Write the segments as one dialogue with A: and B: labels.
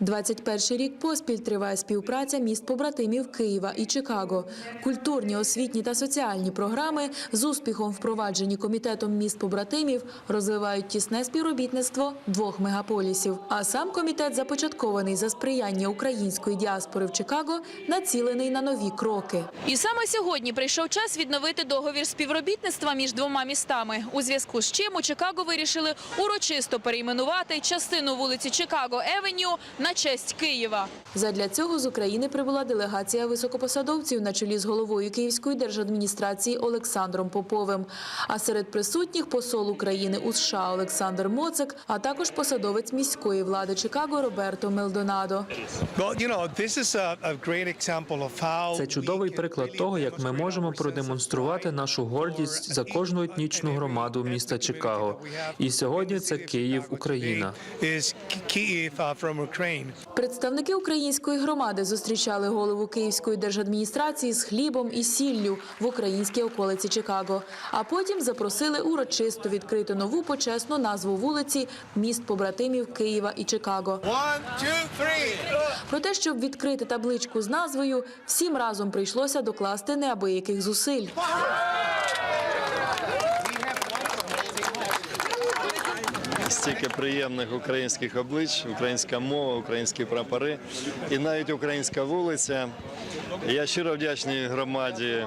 A: 21 рік поспіль триває співпраця міст побратимів Києва і Чикаго. Культурні, освітні та соціальні програми з успіхом впроваджені комітетом міст побратимів розвивають тісне співробітництво двох мегаполісів. А сам комітет, започаткований за сприяння української діаспори в Чикаго, націлений на нові кроки.
B: І саме сьогодні прийшов час відновити договір співробітництва між двома містами. У зв'язку з чим у Чикаго вирішили урочисто перейменувати частину вулиці Чикаго Евеню на честь Києва.
A: Задля цього з України прибула делегація високопосадовців на чолі з головою Київської держадміністрації Олександром Поповим. А серед присутніх посол України у США Олександр Моцик, а також посадовець міської влади Чикаго Роберто Мелдонадо.
C: Це чудовий приклад того, як ми можемо продемонструвати нашу гордість за кожну етнічну громаду міста Чикаго. І сьогодні це Київ, Україна.
A: Представники української громади зустрічали голову Київської держадміністрації з хлібом і сіллю в українській околиці Чикаго. А потім запросили урочисто відкрити нову почесну назву вулиці міст побратимів Києва і Чикаго.
D: One, two.
A: Про те, щоб відкрити табличку з назвою, всім разом прийшлося докласти неабияких зусиль.
E: Стільки приємних українських облич, українська мова, українські прапори і навіть українська вулиця. Я щиро вдячний громаді,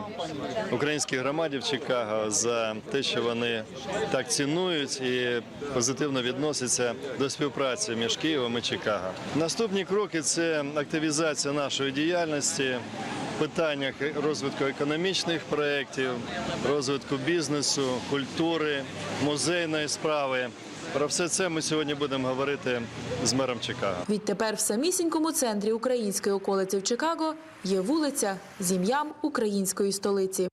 E: українській громаді в Чикаго за те, що вони так цінують і позитивно відносяться до співпраці між Києвом і Чикаго. Наступні кроки це активізація нашої діяльності. Питаннях розвитку економічних проєктів, розвитку бізнесу, культури, музейної справи. Про все це ми сьогодні будемо говорити з мером Чикаго.
A: Відтепер в самісінькому центрі української околиці в Чикаго є вулиця з ім'ям української столиці.